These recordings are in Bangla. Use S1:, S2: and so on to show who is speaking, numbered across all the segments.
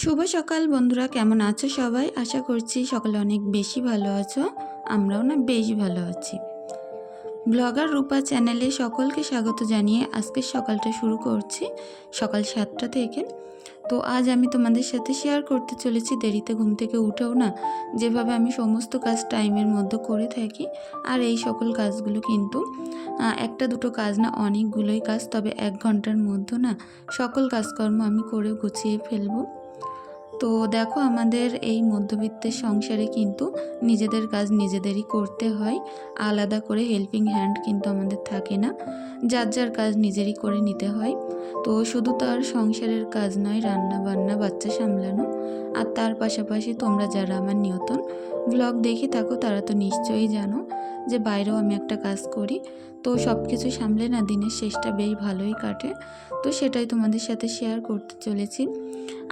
S1: শুভ সকাল বন্ধুরা, কেমন আছো সবাই? আশা করছি সকালে অনেক বেশি ভালো আছো, আমরাও না বেশ ভালো আছি। ব্লগার রূপা চ্যানেলে সকলকে স্বাগত জানিয়ে আজকের সকালটা শুরু করছি, সকাল সাতটা থেকে। তো আজ আমি তোমাদের সাথে শেয়ার করতে চলেছি, দেরিতে ঘুম থেকে উঠেও না, যেভাবে আমি সমস্ত কাজ টাইমের মধ্যে করে থাকি, আর এই সকল কাজগুলো কিন্তু একটা দুটো কাজ না অনেকগুলোই কাজ, তবে এক ঘণ্টার মধ্যে না সকল কাজকর্ম আমি করে গুছিয়ে ফেলব। তো দেখো আমাদের এই মধ্যবিত্তের সংসারে কিন্তু নিজেদের কাজ নিজেদেরই করতে হয়। আলাদা করে হেল্পিং হ্যান্ড কিন্তু আমাদের থাকে না। যার যার কাজ নিজেরই করে নিতে হয়। তো শুধু তো আর সংসারের কাজ নয় রান্না বান্না বাচ্চা সামলানো। আর তার পাশাপাশি তোমরা যারা আমার নিয়তন ব্লগ দেখে থাকো, তারা তো নিশ্চয়ই জানো যে বাইরেও আমি একটা কাজ করি। তো সব কিছু সামলে না, দিনের শেষটা বেশ ভালোই কাটে। তো সেটাই তোমাদের সাথে শেয়ার করতে চলেছি।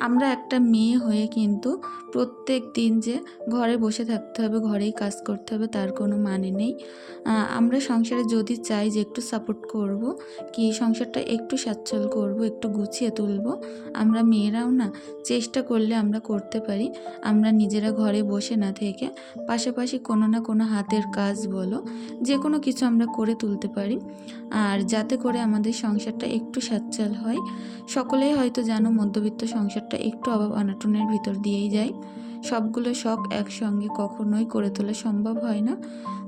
S1: আমরা একটা মেয়ে হয়ে কিন্তু প্রত্যেক দিন যে ঘরে বসে থাকতে হবে, ঘরেই কাজ করতে হবে, তার কোনো মানে নেই। আমরা সংসারে যদি চাই যে একটু সাপোর্ট করব, কি সংসারটা একটু সচ্ছল করব, একটু গুছিয়ে তুলব, আমরা মেয়েরাও না চেষ্টা করলে আমরা করতে পারি, আমরা নিজেরা ঘরে বসে না থেকে, পাশাপাশি কোনো না কোনো হাতের কাজ বলো যে কোনো কিছু আমরা করে তুলতে পারি, আর যাতে করে আমাদের সংসারটা একটু সচ্ছল হয়, সকলেই হয়তো জানো মধ্যবিত্ত সংসারটা একটু অভাব অনাটনের ভিতর দিয়েই যায় সবগুলো শখ একসঙ্গে কখনোই করে তোলা সম্ভব হয় না।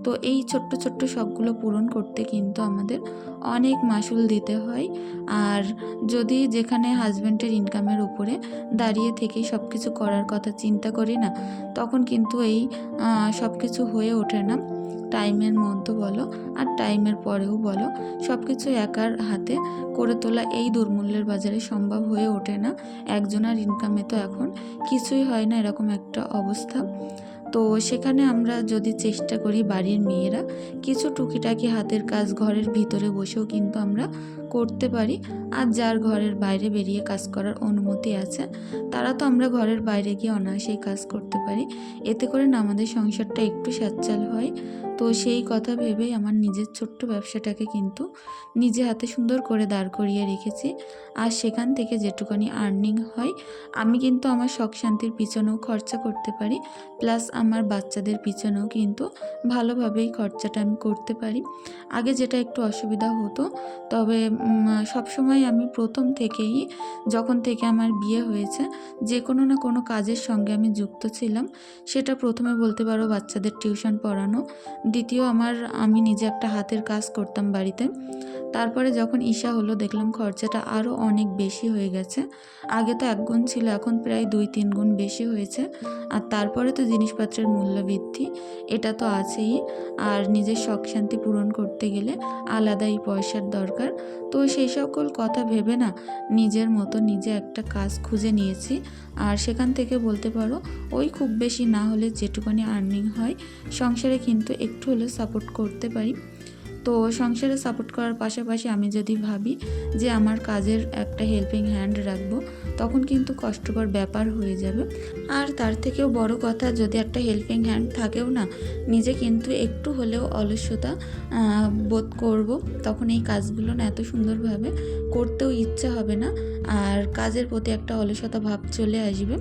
S1: তো এই ছোট্ট ছোট্ট শখগুলো পূরণ করতে কিন্তু আমাদের অনেক মাসুল দিতে হয়। আর যদি যেখানে হাজব্যান্ডের ইনকামের উপরে দাঁড়িয়ে থেকে সব কিছু করার কথা চিন্তা করি না, তখন কিন্তু এই সব কিছু হয়ে ওঠে না। টাইমের মধ্যে বলো আর টাইমের পরেও বলো সব কিছু একার হাতে করে তোলা এই দুর্মূল্যের বাজারে সম্ভব হয়ে ওঠে না। একজনের ইনকামে তো এখন কিছুই হয় না এরকম একটা অবস্থা। তো সেখানে আমরা যদি চেষ্টা করি বাড়ির মেয়েরা, কিছু টুকিটাকি হাতের কাজ ঘরের ভিতরে বসেও কিন্তু আমরা করতে পারি। আর যার ঘরের বাইরে বেরিয়ে কাজ করার অনুমতি আছে, তারা তো আমরা ঘরের বাইরে গিয়ে অনায়াসেই কাজ করতে পারি। এতে করে না আমাদের সংসারটা একটু সচ্ছল হয়। তো সেই কথা ভেবেই আমার নিজের ছোট্ট ব্যবসাটাকে কিন্তু নিজে হাতে সুন্দর করে দাঁড় করিয়ে রেখেছি। আর সেখান থেকে যেটুকানি আর্নিং হয়, আমি কিন্তু আমার শখ শান্তির পিছনেও খরচা করতে পারি। প্লাস আমার বাচ্চাদের পিছনেও কিন্তু ভালোভাবেই খরচাটা আমি করতে পারি। আগে যেটা একটু অসুবিধা হতো, তবে সবসময় আমি প্রথম থেকেই, যখন থেকে আমার বিয়ে হয়েছে, যে কোনো না কোনো কাজের সঙ্গে আমি যুক্ত ছিলাম। সেটা প্রথমে বলতে পারো বাচ্চাদের টিউশন পড়ানো দ্বিতীয় আমার আমি নিজে একটা হাতের কাজ করতাম বাড়িতে। তারপরে যখন ঈশা হলো, দেখলাম খরচাটা আরও অনেক বেশি হয়ে গেছে। আগে তো এক গুণ ছিল, এখন প্রায় দুই তিন গুণ বেশি হয়েছে। আর তারপরে তো জিনিসপত্রের মূল্য বৃদ্ধি এটা তো আছেই। আর নিজের শখ শান্তি পূরণ করতে গেলে আলাদাই পয়সার দরকার। তো সেই সকল কথা ভেবে না, নিজের মতো নিজে একটা কাজ খুঁজে নিয়েছি। আর সেখান থেকে বলতে পারো, ওই খুব বেশি না হলে যেটুকুনি আর্নিং হয়, সংসারে কিন্তু একটু হলেও সাপোর্ট করতে পারি। তো সংসারে সাপোর্ট করার পাশাপাশি আমি যদি ভাবি যে আমার কাজের একটা হেল্পিং হ্যান্ড রাখব, তখন কিন্তু কষ্টকর ব্যাপার হয়ে যাবে। আর তার থেকেও বড় কথা, যদি একটা হেল্পিং হ্যান্ড থাকেও না, নিজে কিন্তু একটু হলেও অলস্যতা বোধ করব, তখন এই কাজগুলো না এত সুন্দরভাবে করতেও ইচ্ছা হবে না। আর কাজের প্রতি একটা অলসতা ভাব চলে আসবে।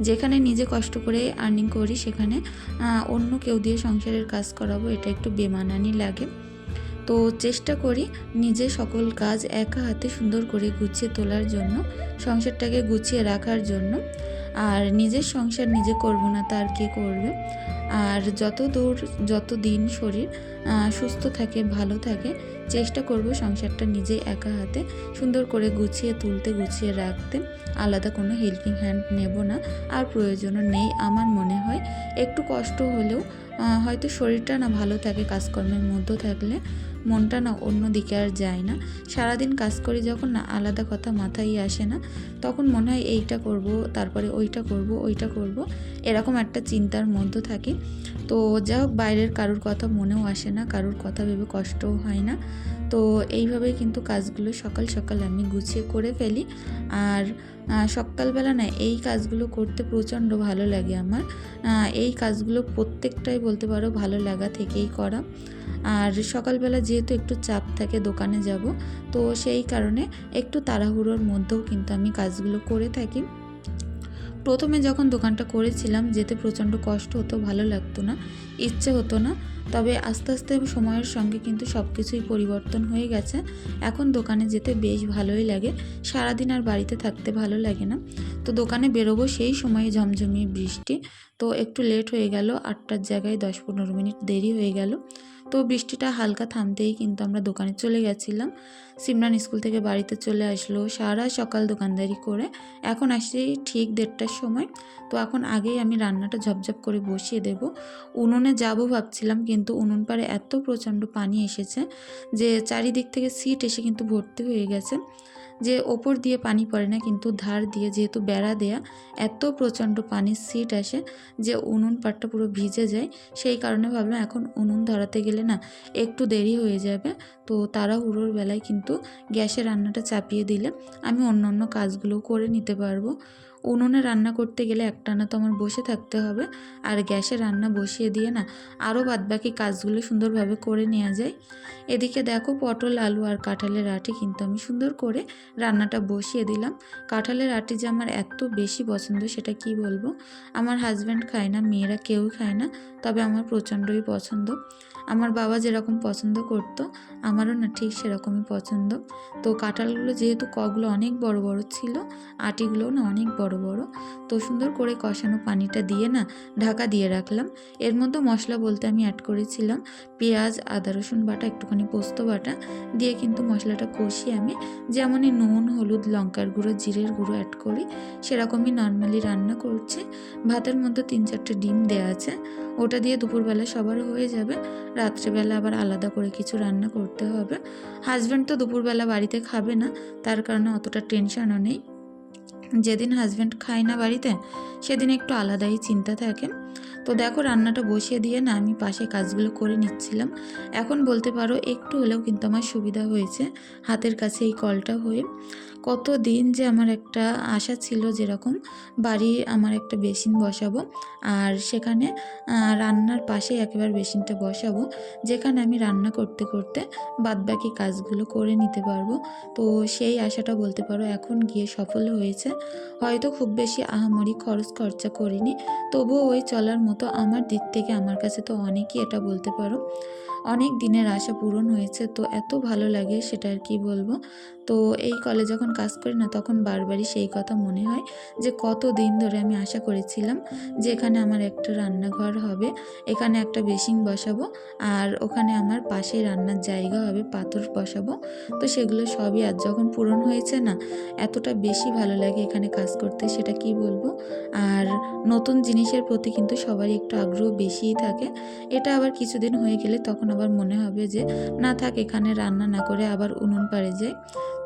S1: যেখানে নিজে কষ্ট করে আর্নিং করি, সেখানে অন্য কেউ দিয়ে সংসারের কাজ করাবো, এটা একটু বেমানানি লাগে। তো চেষ্টা করি নিজে সকল কাজ একা হাতে সুন্দর করে গুছিয়ে তোলার জন্য, সংসারটাকে গুছিয়ে রাখার জন্য। আর নিজের সংসার নিজে করব না, তার কে করবে? আর যত দূর, যত দিন শরীর সুস্থ থাকে, ভালো থাকে, চেষ্টা করব সংসারটা নিজে একা হাতে সুন্দর করে গুছিয়ে তুলতে, গুছিয়ে রাখতে। আলাদা কোনো হেল্পিং হ্যান্ড নেব না, আর প্রয়োজনও নেই আমার মনে হয়। একটু কষ্ট হলেও হয়তো শরীরটা না ভালো থাকে, কাজকর্মের মধ্যে থাকলে মনটা না অন্য দিকে আর যায় না। সারাদিন কাজ করি যখন না আলাদা কথা মাথায় আসে না, তখন মনে হয় এইটা করব, তারপরে ওইটা করব ওইটা করব। এরকম একটা চিন্তার মধ্যে থাকি। তো যা হোক, বাইরের কারোর কথা মনেও আসে না, কারোর কথা ভেবে কষ্টও হয় না। তো এইভাবেই কিন্তু কাজগুলো সকাল সকাল আমি গুছিয়ে করে ফেলি। আর সকালবেলা না এই কাজগুলো করতে প্রচণ্ড ভালো লাগে আমার। এই কাজগুলো প্রত্যেকটাই বলতে পারো ভালো লাগা থেকেই করা। আর সকালবেলা যেহেতু একটু চাপ থাকে দোকানে যাব, তো সেই কারণে একটু তাড়াহুড়োর মধ্যেও কিন্তু আমি কাজগুলো করে থাকি। প্রথমে যখন দোকানটা করেছিলাম, যেতে প্রচণ্ড কষ্ট হতো, ভালো লাগতো না, ইচ্ছে হতো না। তবে আস্তে আস্তে সময়ের সঙ্গে কিন্তু সব কিছুই পরিবর্তন হয়ে গেছে। এখন দোকানে যেতে বেশ ভালোই লাগে। সারাদিন আর বাড়িতে থাকতে ভালো লাগে না। তো দোকানে বেরোবো সেই সময়ে ঝমঝমিয়ে বৃষ্টি। তো একটু লেট হয়ে গেল, আটটার জায়গায় দশ পনেরো মিনিট দেরি হয়ে গেল। তো বৃষ্টিটা হালকা থামতেই কিন্তু আমরা দোকানে চলে গেছিলাম। সিমরান স্কুল থেকে বাড়িতে চলে আসলো সারা সকাল দোকানদারি করে। এখন আসছি ঠিক দেড়টার সময়। তো এখন আগেই আমি রান্নাটা ঝপঝপ করে বসিয়ে দেব। উনুনে যাব ভাবছিলাম কিন্তু উনুন পারে এত প্রচণ্ড পানি এসেছে যে চারিদিক থেকে সিট এসে কিন্তু ভর্তি হয়ে গেছে। যে ওপর দিয়ে পানি পড়ে না, কিন্তু ধার দিয়ে যেহেতু বেড়া দেয়া, এত প্রচণ্ড পানির সিট আসে যে উনুন পাটটা পুরো ভিজে যায়। সেই কারণে ভাবলাম এখন উনুন ধরাতে গেলে না একটু দেরি হয়ে যাবে। তো তাড়াহুড়োর বেলায় কিন্তু গ্যাসে রান্নাটা চাপিয়ে দিলে আমি অন্য অন্য কাজগুলো করে নিতে পারব। উনুনে রান্না করতে গেলে একটানা তো আমার বসে থাকতে হবে, আর গ্যাসে রান্না বসিয়ে দিয়ে না আরও বাদবাকি কাজগুলো সুন্দরভাবে করে নেওয়া যায়। এদিকে দেখো পটল, আলু আর কাঁঠালের আটি কিন্তু আমি সুন্দর করে রান্নাটা বসিয়ে দিলাম। কাঁঠালের আটি যে আমার এত বেশি পছন্দ সেটা কি বলব? আমার হাজব্যান্ড খায় না, মেয়েরা কেউই খায় না, তবে আমার প্রচণ্ডই পছন্দ। আমার বাবা যেরকম পছন্দ করতো, আমারও না ঠিক সেরকমই পছন্দ। তো কাঁঠালগুলো যেহেতু কগুলো অনেক বড় বড় ছিল, আটিগুলোও না অনেক বড় বড় বড়। তো সুন্দর করে কষানো পানিটা দিয়ে না ঢাকা দিয়ে রাখলাম। এর মধ্যে মশলা বলতে আমি অ্যাড করেছিলাম পেঁয়াজ, আদা, রসুন বাটা, একটুখানি পোস্ত বাটা দিয়ে কিন্তু মশলাটা কষিয়ে আমি যেমনই নুন, হলুদ, লঙ্কার গুঁড়ো, জিরের গুঁড়ো অ্যাড করি সেরকমই নর্মালি রান্না করছি। ভাতের মধ্যে তিন চারটে ডিম দেওয়া আছে। ওটা দিয়ে দুপুরবেলা সবার হয়ে যাবে। রাত্রেবেলা আবার আলাদা করে কিছু রান্না করতে হবে। হাজব্যান্ড তো দুপুরবেলা বাড়িতে খাবে না, তার কারণে অতটা টেনশনও নেই। যেদিন হাজব্যান্ড খায় না বাড়িতে, সেদিন একটু আলাদাই চিন্তা থাকে। তো দেখো রান্নাটা বসিয়ে দিয়ে না আমি পাশে কাজগুলো করে নিচ্ছিলাম। এখন বলতে পারো একটু হলেও কিন্তু আমার সুবিধা হয়েছে, হাতের কাছে এই কলটা হয়ে। কত দিন যে আমার একটা আশা ছিল যেরকম, বাড়ি আমার একটা বেসিন বসাবো আর সেখানে রান্নার পাশে একেবারে বেসিনটা বসাবো, যেখানে আমি রান্না করতে করতে বাদবাকি কাজগুলো করে নিতে পারব। তো সেই আশাটা বলতে পারো এখন গিয়ে সফল হয়েছে। হয়তো খুব বেশি আহামরি খরচ খরচা করিনি, তবুও ওই চলার মতো আমার দিক থেকে আমার কাছে তো অনেকই এটা বলতে পারো। অনেক দিনের আশা পূরণ হয়েছে, তো এত ভালো লাগে সেটা আর কি বলব। তো এই কলে যখন কাজ করি না, তখন বারবারই সেই কথা মনে হয় যে কত দিন ধরে আমি আশা করেছিলাম যে, এখানে আমার একটা রান্নাঘর হবে, এখানে একটা বেসিং বসাবো, আর ওখানে আমার পাশে রান্নার জায়গা হবে, পাথর বসাবো। তো সেগুলো সবই আজ যখন পূরণ হয়েছে না, এতটা বেশি ভালো লাগে এখানে কাজ করতে, সেটা কি বলব? আর নতুন জিনিসের প্রতি কিন্তু সবারই একটু আগ্রহ বেশিই থাকে। এটা আবার কিছুদিন হয়ে গেলে তখন আবার মনে হবে যে, না থাক, এখানে রান্না না করে আবার উনুন পাড়ে যায়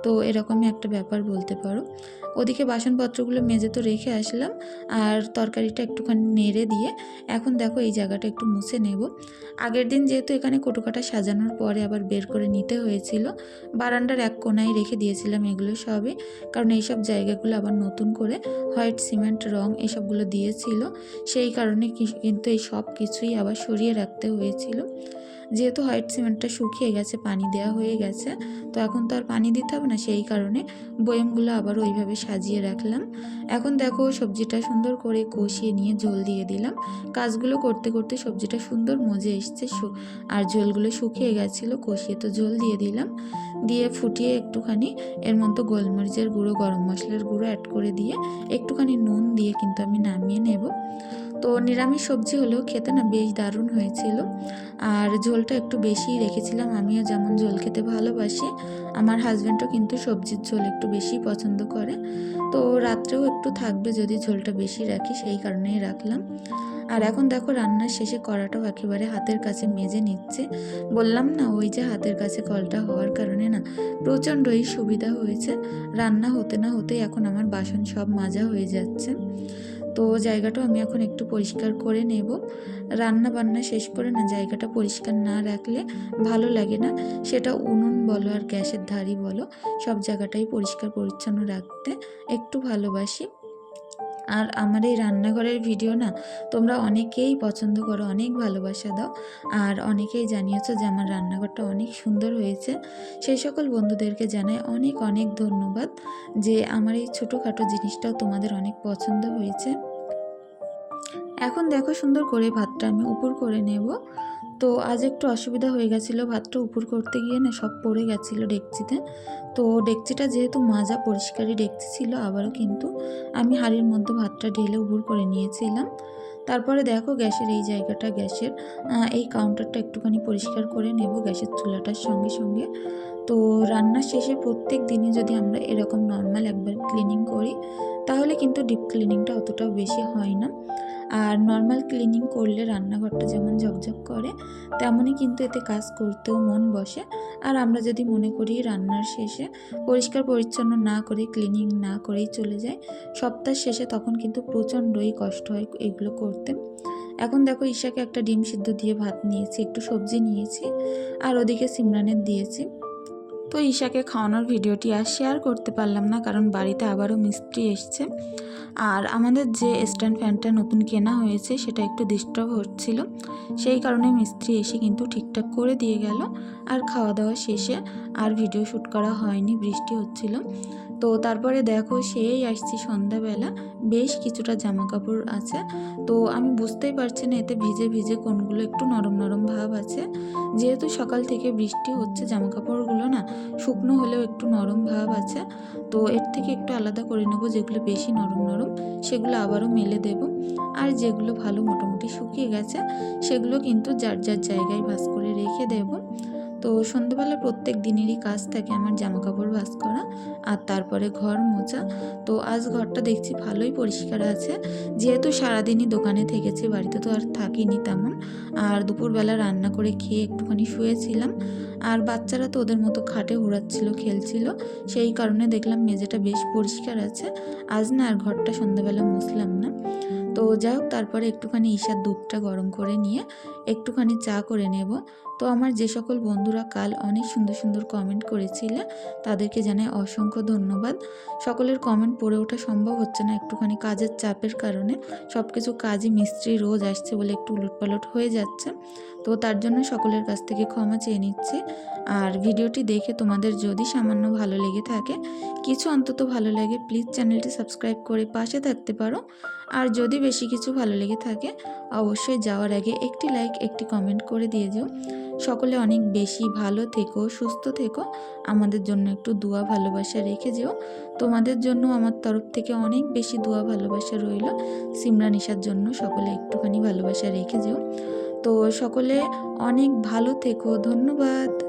S1: তো এরকমই একটা ব্যাপার বলতে পারো। ওদিকে বাসনপত্রগুলো মেজে তো রেখে আসলাম, আর তরকারিটা একটুখানি নেড়ে দিয়ে এখন দেখো এই জায়গাটা একটু মুছে নেব। আগের দিন যেহেতু এখানে কোটোকাটা সাজানোর পরে আবার বের করে নিতে হয়েছিল, বারান্দার এক কোনায় রেখে দিয়েছিলাম এগুলো সবই, কারণ এইসব জায়গাগুলো আবার নতুন করে হোয়াইট সিমেন্ট, রং এসবগুলো দিয়েছিল, সেই কারণে কিন্তু এই সব কিছুই আবার সরিয়ে রাখতে হয়েছিল। যেহেতু হোয়াইট সিমেন্টটা শুকিয়ে গেছে, পানি দেওয়া হয়ে গেছে, তো এখন তো আর পানি দিতে হবে না, সেই কারণে বয়েমগুলো আবার ওইভাবে সাজিয়ে রাখলাম। এখন দেখো সবজিটা সুন্দর করে কষিয়ে নিয়ে ঝোল দিয়ে দিলাম। কাজগুলো করতে করতে সবজিটা সুন্দর মজে এসছে আর ঝোলগুলো শুকিয়ে গেছিল, কষিয়ে তো ঝোল দিয়ে দিলাম। দিয়ে ফুটিয়ে একটুখানি এর মধ্যে গোলমরিচের গুঁড়ো, গরম মশলার গুঁড়ো অ্যাড করে দিয়ে একটুখানি নুন দিয়ে কিন্তু আমি নামিয়ে নেব। তো নিরামিষ সবজি হলেও খেতে না বেশ দারুণ হয়েছিল। আর ঝোলটা একটু বেশিই রেখেছিলাম। আমিও যেমন ঝোল খেতে ভালোবাসি, আমার হাজব্যান্ডও কিন্তু সবজির ঝোল একটু বেশি পছন্দ করে। তো রাত্রেও একটু থাকবে যদি ঝোলটা বেশি রাখি, সেই কারণেই রাখলাম। আর এখন দেখো রান্নার শেষে কড়াটাও একেবারে হাতের কাছে মেজে নিচ্ছে। বললাম না, ওই যে হাতের কাছে কলটা হওয়ার কারণে না প্রচণ্ডই সুবিধা হয়েছে। রান্না হতে না হতেই এখন আমার বাসন সব মাজা হয়ে যাচ্ছে। তো জায়গাটা আমি এখন একটু পরিষ্কার করে নেব। রান্না বান্না শেষ করে না, জায়গাটা পরিষ্কার না রাখলে ভালো লাগে না। সেটা উনুন বলো আর গ্যাসের ধারি বলো, সব জায়গাটাই পরিষ্কার পরিচ্ছন্ন রাখতে একটু ভালোবাসি। আর আমার এই রান্নাঘরের ভিডিও না তোমরা অনেকেই পছন্দ করো, অনেক ভালোবাসা দাও। আর অনেকেই জানিয়েছো যে আমার রান্নাঘরটা অনেক সুন্দর হয়েছে। সেই সকল বন্ধুদেরকে জানাই অনেক অনেক ধন্যবাদ যে আমার এই ছোটোখাটো জিনিসটাও তোমাদের অনেক পছন্দ হয়েছে। এখন দেখো সুন্দর করে ভাতটা আমি উপর করে নেব। তো আজ একটু অসুবিধা হয়ে গেছিল, ভাতটা উপর করতে গিয়ে না সব পড়ে গেছিল ডেকচিতে। তো ডেকচিটা যেহেতু মাজা, পরিষ্কারই ডেকচি ছিল আবারও কিন্তু আমি হাঁড়ির মধ্যে ভাতটা ঢেলে উপর করে নিয়েছিলাম। তারপরে দেখো গ্যাসের এই জায়গাটা গ্যাসের এই কাউন্টারটা একটুখানি পরিষ্কার করে নেব গ্যাসের চুলাটার সঙ্গে সঙ্গে। তো রান্নার শেষে প্রত্যেক দিনই যদি আমরা এরকম নর্মাল একবার ক্লিনিং করি, তাহলে কিন্তু ডিপ ক্লিনিংটা অতটাও বেশি হয় না। আর নর্মাল ক্লিনিং করলে রান্নাঘরটা যেমন ঝকঝক করে, তেমনই কিন্তু এতে কাজ করতেও মন বসে। আর আমরা যদি মনে করি রান্নার শেষে পরিষ্কার পরিচ্ছন্ন না করে ক্লিনিং না করেই চলে যায় সপ্তাহ শেষে তখন কিন্তু প্রচণ্ডই কষ্ট হয় এগুলো করতে। এখন দেখো ঈশাকে একটা ডিম সিদ্ধ দিয়ে ভাত নিয়েছি, একটু সবজি নিয়েছি, আর ওদিকে সিমরানের দিয়েছি। তো ঈশাকে খাওয়ানোর ভিডিওটি আর শেয়ার করতে পারলাম না, কারণ বাড়িতে আবারও মিস্ত্রি এসছে। আর আমাদের যে স্ট্যান্ড ফ্যানটা নতুন কেনা হয়েছে, সেটা একটু ডিস্টার্ব হচ্ছিল। সেই কারণে মিস্ত্রি এসে কিন্তু ঠিকঠাক করে দিয়ে গেল। আর খাওয়া দাওয়া শেষে আর ভিডিও শ্যুট করা হয়নি, বৃষ্টি হচ্ছিল। তো তারপরে দেখো সেই আসছি সন্ধ্যাবেলা, বেশ কিছুটা জামা কাপড় আছে। তো আমি বুঝতেই পারছি না এতে ভিজে ভিজে কোনগুলো একটু নরম নরম ভাব আছে। যেহেতু সকাল থেকে বৃষ্টি হচ্ছে জামা কাপড়গুলো না শুকনো হলেও একটু নরম ভাব আছে। তো এর থেকে একটু আলাদা করে নেব যেগুলো বেশি নরম নরম, সেগুলো আবারও মেলে দেব। আর যেগুলো ভালো মোটামুটি শুকিয়ে গেছে, সেগুলো কিন্তু যার যার জায়গায় ভাস করে রেখে দেব। তো সন্ধ্যাবেলা প্রত্যেক দিনেরই কাজ থাকে আমার জামা কাপড় ভাস করা আর তারপরে ঘর মোছা। তো আজ ঘরটা দেখছি ভালোই পরিষ্কার আছে। যেহেতু সারাদিনই দোকানে থেকেছি, বাড়িতে তো আর থাকিনি তেমন। আর দুপুরবেলা রান্না করে খেয়ে একটুখানি শুয়েছিলাম। আর বাচ্চারা তো ওদের মতো খাটে উড়াচ্ছিল খেলছিল। সেই কারণে দেখলাম মেঝেটা বেশ পরিষ্কার আছে। আজ না আর ঘরটা সন্ধ্যাবেলা মুছলাম না। তো যাই হোক, তারপরে একটুখানি ঈশার দুধটা গরম করে নিয়ে একটুখানি চা করে নেব। তো আমার যে সকল বন্ধুরা কাল অনেক সুন্দর সুন্দর কমেন্ট করেছিলে, তাদেরকে জানাই অসংখ্য ধন্যবাদ। সকলের কমেন্ট পড়ে ওঠা সম্ভব হচ্ছে না একটুখানি কাজের চাপের কারণে। সব কিছু কাজই মিস্ত্রি রোজ আসছে বলে একটু উলটপালট হয়ে যাচ্ছে। তো তার জন্য সকলের কাছ থেকে ক্ষমা চেয়ে নিচ্ছি। আর ভিডিওটি দেখে তোমাদের যদি সামান্য ভালো লেগে থাকে, কিছু অন্তত ভালো লাগে প্লিজ চ্যানেলটি সাবস্ক্রাইব করে পাশে থাকতে পারো। আর যদি বেশি কিছু ভালো লেগে থাকে, অবশ্যই যাওয়ার আগে একটি লাইক একটি কমেন্ট করে দিয়ে যেও। সকলে অনেক বেশি ভালো থেকো, সুস্থ থেকো। আমাদের জন্য একটু দোয়া ভালোবাসা রেখে যেও। তোমাদের জন্য আমার তরফ থেকে অনেক বেশি দোয়া ভালোবাসা রইল। সিমরা নিশার জন্য সকলে একটুখানি ভালোবাসা রেখে যেও। তো সকলে অনেক ভালো থেকো, ধন্যবাদ।